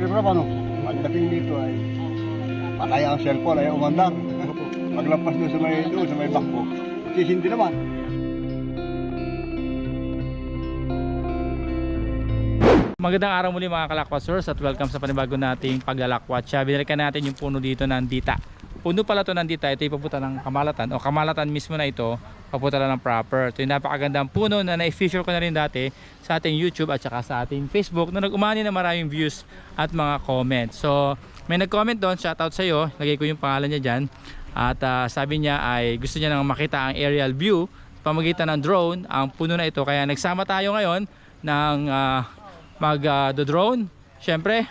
Pero paano? Pagdating dito ay patay ang cellphone ay umandar. Paglampas doon sa may doon sa may bangko, sisindi naman. Magandang araw muli mga kalakwasers at welcome sa panibago nating paglalakwatsa. Binalikan natin yung puno dito ng dita. Puno pala to ng ito ipapunta ng kamalatan o kamalatan mismo na ito, papunta lang ng proper. Ito yung napakagandang puno na na-feature ko na rin dati sa ating YouTube at saka sa ating Facebook na nag-umani na maraming views at mga comments. So may nag-comment doon, shoutout sa iyo, lagay ko yung pangalan niya dyan. At ah, sabi niya ay gusto niya nang makita ang aerial view pamagitan ng drone ang puno na ito. Kaya nagsama tayo ngayon ng ah, mag-drone. Siyempre,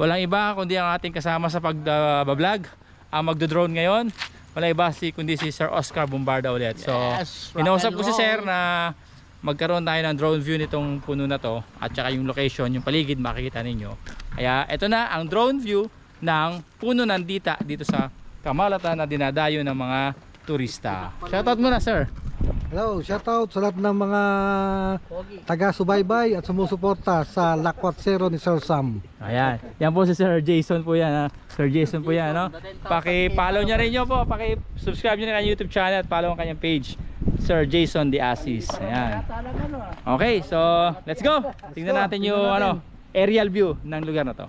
walang iba kundi ang ating kasama sa pag-vlog. Ang magdo-drone ngayon, walang iba si kundi si Sir Oscar Bombarda ulit. So, Yes, inausap ko si. Sir na magkaroon tayo ng drone view nitong puno na to at saka yung location, yung paligid makikita ninyo. Kaya ito na ang drone view ng puno ng dita dito sa Kamalata na dinadayo ng mga turista. Shoutout muna sir. Hello, shoutout sa lahat ng mga taga-subaybay at sumusuporta sa Lakwat Zero ni Sir Sam. Ayan. Yan po si Sir Jason po yan. Ha? Sir Jason po yan. No? Paki-follow niya rin nyo po. Paki-subscribe nyo na kanyang YouTube channel at follow ang kanyang page. Sir Jason De Asis. Ayan. Okay, so let's go. Tingnan natin yung ano, aerial view ng lugar na to.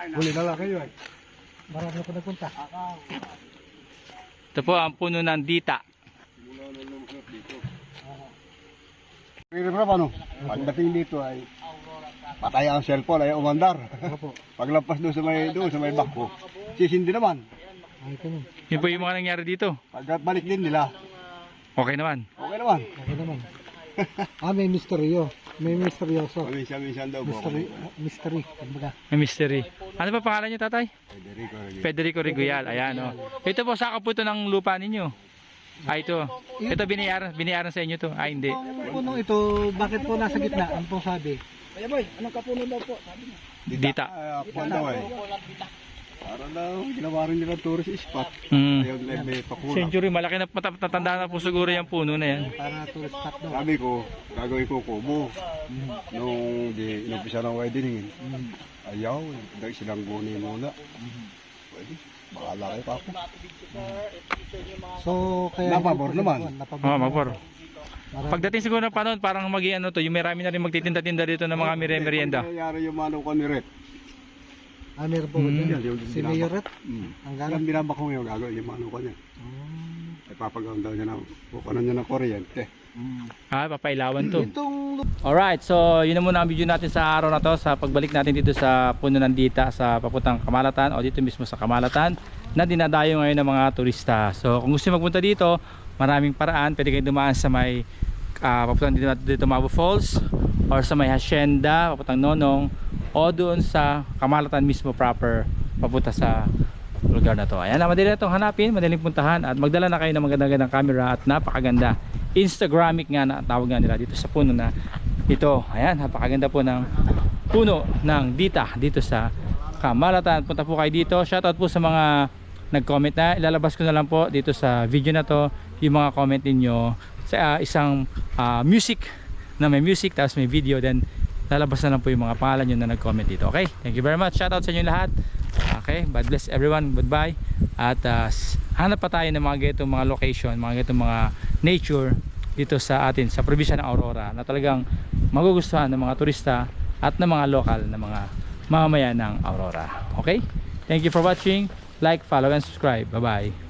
Huli na lang kayo eh. Marami ako nagpunta. Ito po ang puno ng dita. Pero paano? Pagdating dito ay patay ang cellphone ay umandar. Paglampas doon sa may doon sa may bangko, sisindi naman. Ay. Yun po yung mga nangyari dito. Pagbalik din nila, Okay naman. okay naman. Okay naman. ah, may misteryo. May misteryoso. Paminsan-minsan daw po. Mystery. Mystery. Kumbaga. May mystery. Ano pa pangalan niyo tatay? Federico Reyes. Federico Riguyal. Ayan o. Ito po sa kaputo ng lupa ninyo. Ah, ito. Ito binayaran, binayaran sa inyo to. Ah, hindi. Ang punong ito, bakit po nasa gitna? Ano pong sabi? Dita. Ah, kuwan daw eh. Para daw, ginawa rin nila tourist spot. Mm. Ayun, may, may pakulang. Century, malaki na mat- tatanda na po siguro yung puno na yan. Para tourist spot daw. Sabi ko, gagawin ko kubo. Nung di inumpisa ng wedding, ayaw, dahil silang gunin muna. Pwede, bahala kayo pa ako. So, kaya... Napabor naman. Napabor. Oh. Marami. Pagdating siguro ng panahon, parang magi ano to, yung marami na rin magtitinda-tinda dito ng mga merienda. Kung nangyayari yung mano ko ni Red. Ah, meron po ba Mm. dyan? Yan, yung Si binabak. Mayoret? Mm. Ang Alam galang. binabak ko yung gagawin yung mano ko niya. Mm. Ay papagawin daw niya ng, kukunan niya ng kuryente. Ah, papailawan to. Itong Alright, so yun na muna ang video natin sa araw na to sa pagbalik natin dito sa puno ng dita sa papuntang Kamalatan o dito mismo sa Kamalatan na dinadayo ngayon ng mga turista. So kung gusto nyo magpunta dito, maraming paraan. Pwede kayong dumaan sa may uh, papuntang dito, dito Mabo Falls or sa may Hacienda, papuntang Nonong o doon sa Kamalatan mismo proper papunta sa lugar na to. Ayan, madali na itong hanapin, madaling puntahan at magdala na kayo ng magandang camera at napakaganda. Instagramic nga na tawag nga nila dito sa puno na ito. Ayan, napakaganda po ng puno ng dita dito sa Kamalatan. Punta po kayo dito. Shoutout po sa mga nag-comment na. Ilalabas ko na lang po dito sa video na to yung mga comment ninyo sa ah, isang ah, music na may music tapos may video then lalabas na lang po yung mga pangalan nyo na nag-comment dito. Okay? Thank you very much. Shoutout sa inyo lahat. Okay? God bless everyone. Goodbye. At s- hanap pa tayo ng mga ganitong mga location, mga ganitong mga nature dito sa atin sa probinsya ng Aurora na talagang magugustuhan ng mga turista at ng mga local na mga mamamayan ng Aurora. Okay? Thank you for watching. Like, follow, and subscribe. Bye-bye. I'm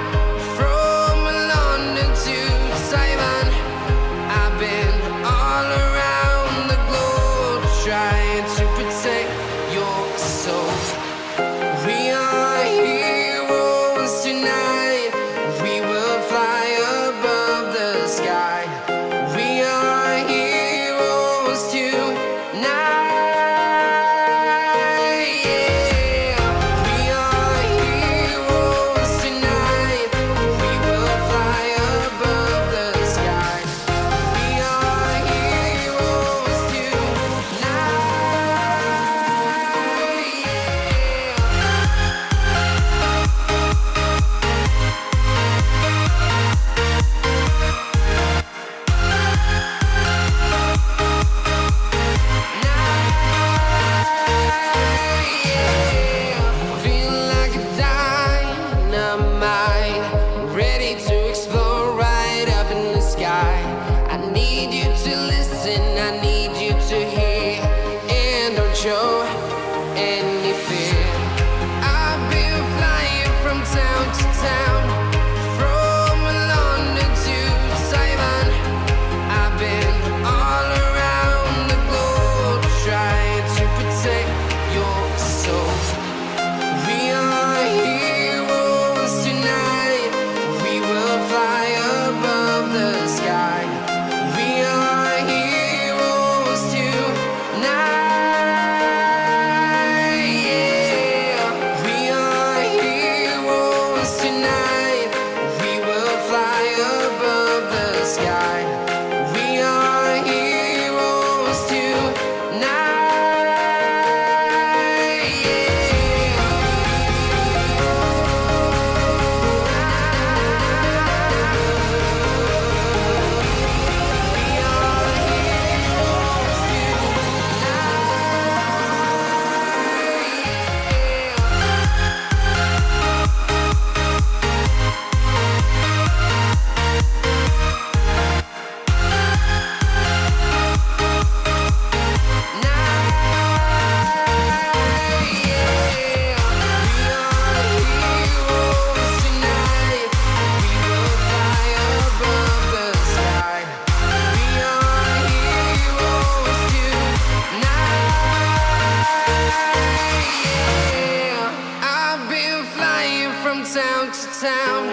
to town,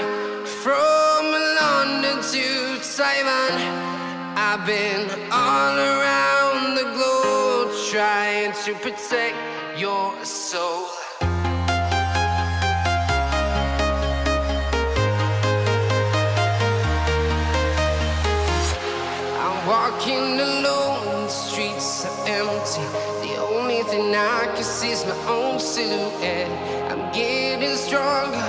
from London to Taiwan. I've been all around the globe trying to protect your soul. I'm walking alone, the streets are empty. The only thing I can see is my own silhouette. I'm getting stronger,